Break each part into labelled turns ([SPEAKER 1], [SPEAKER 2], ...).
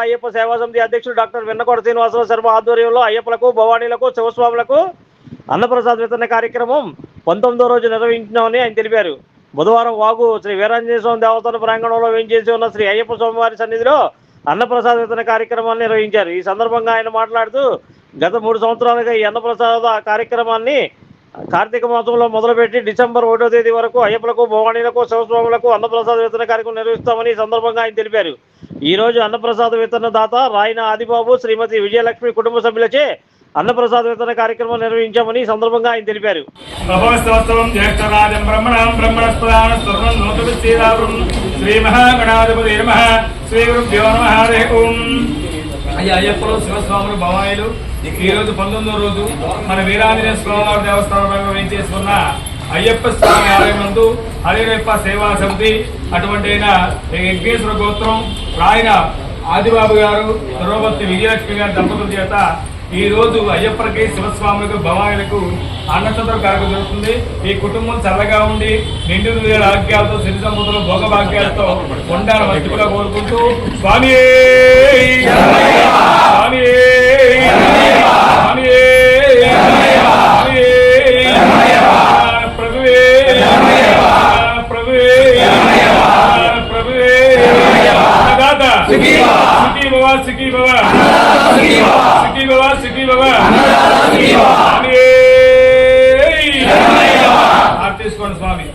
[SPEAKER 1] అయ్యప్ప సేవా సమితి అధ్యక్షుడు డాక్టర్ వెన్నకోట శ్రీనివాసరావు శర్మ ఆధ్వర్యంలో అయ్యప్పలకు భవానీలకు శివస్వాములకు అన్నప్రసాద్ వితరణ కార్యక్రమం పంతొమ్మిదో రోజు నిర్వహించినామని ఆయన తెలిపారు. బుధవారం వాగు శ్రీ వీరాంజనేయ స్వామి దేవతల ప్రాంగణంలో వేయించేసి ఉన్న శ్రీ అయ్యప్ప స్వామివారి సన్నిధిలో అన్నప్రసాద వితరణ కార్యక్రమాన్ని నిర్వహించారు. ఈ సందర్భంగా ఆయన మాట్లాడుతూ గత మూడు సంవత్సరాలుగా ఈ అన్నప్రసాద కార్యక్రమాన్ని కార్తీక మాసంలో మొదలుపెట్టి డిసెంబర్ ఒకటో తేదీ వరకు అయ్యప్పలకు భవానీలకు శివస్వాములకు అన్నప్రసాద వితరణ కార్యక్రమం నిర్వహిస్తామని ఈ సందర్భంగా ఆయన తెలిపారు. ఈ రోజు అన్నప్రసాద వితరణ దాత రాయన ఆదిబాబు శ్రీమతి విజయలక్ష్మి కుటుంబ సభ్యులచే అన్నప్రసాద వితరణ కార్యక్రమం నిర్వహించామని సందర్భంగా ఆయన తెలిపారు.
[SPEAKER 2] శ్రీ మహాగణాధిపతి శ్రీ గురుభ్యో నమ హరే ఓం. అయ్యా అయ్యప్పలు శివస్వాములు భవాయిలు. ఈ రోజు పంతొమ్మిదో రోజు మన వీరాంజనేయ స్వామివారి దేవస్థానంలో వేయించేసుకున్న అయ్యప్ప స్వామి ఆలయం నందు హరిరప్ప సేవా సమితి అటువంటి అయిన యజ్ఞేశ్వర గోత్రం రాయన ఆదిబాబు గారు సర్వపతి విజయలక్ష్మి గారి దంపతుల చేత ఈ రోజు అయ్యప్పలకి శివస్వాములకు భవానులకు అన్నచంద్ర కాక జరుగుతుంది. ఈ కుటుంబం చల్లగా ఉండి నిండు వేల ఆరోగ్యాలతో సిరి సంపదలు భోగభాగ్యాలతో ఉండాలని మంచిగా కోరుకుంటూ స్వామి! బాబా సుఖీ బాబా సుఖీ బాబా సుఖీ బాబా తీసుకోండి స్వామి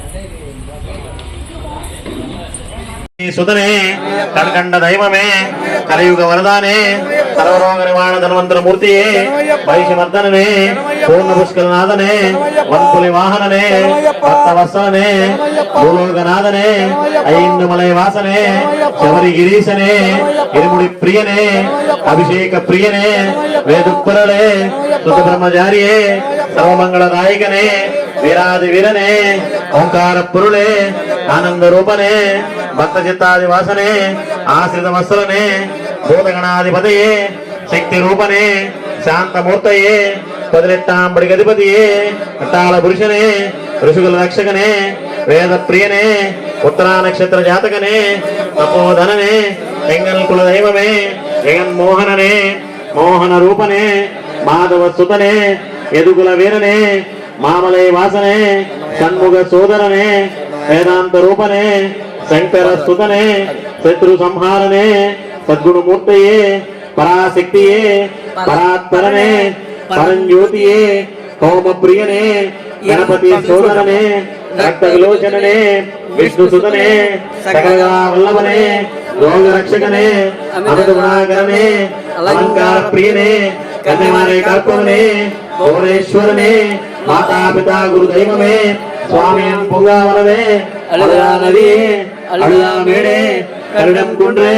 [SPEAKER 3] సుతనే కడకండ దైవమే కలియుగ వరదానే సర్వరోగ నివారణ ధన్వంతర మూర్తియే వైశమర్దననే పూర్ణ పుష్కరనాథనే వన్పులి వాహననే భక్త వత్సలనే భూలోకనాథనే ఐందుమలై వాసనే శబరి గిరీశనే ఇరుముడి ప్రియనే అభిషేక ప్రియనే వేదుప్పరలే సుత బ్రహ్మచారియే సర్వమంగళదాయకనే వీరాది వీరనే ఓంకార పురులే ఆనంద రూపనే భక్త చిత్తాది వాసనే ఆశ్రిత వత్సలనే భూతగణాధిపతయే శక్తి రూపనే శాంతమూర్తయే పదినెట్టాంబడి గధిపతియే అట్టాల పురుషనే ఋషుకుల రక్షకనే వేద ప్రియనే ఉత్తరా నక్షత్ర జాతకనే తపోధననే ఎంగల్ కుల దైవమే జగన్మోహననే మోహన రూపనే మాధవ సుతనే ఎదుగుల వీరనే మామలై వాసనే షణ్ముఖ సోదరనే వేదాంత రూపనే శంకర సుతనే శత్రు సంహారనే సద్గుణమూర్తయే పరాశక్తియే పరాత్పరనే పరంజ్యోతియే హోమ ప్రియనే గణపతి సోదరనే రక్త విలోచననే విష్ణు సుతనే సకల వల్లభనే రోగ రక్షకనే అమృత గుణాకరనే అలంకార ప్రియనే కన్యమారే కల్పనే భువనేశ్వరనే మాతాపితా గురు దైవమే స్వామి పొంగావలవే అడుగా నదియే అడుగా మేడే కరుడం కుండ్రే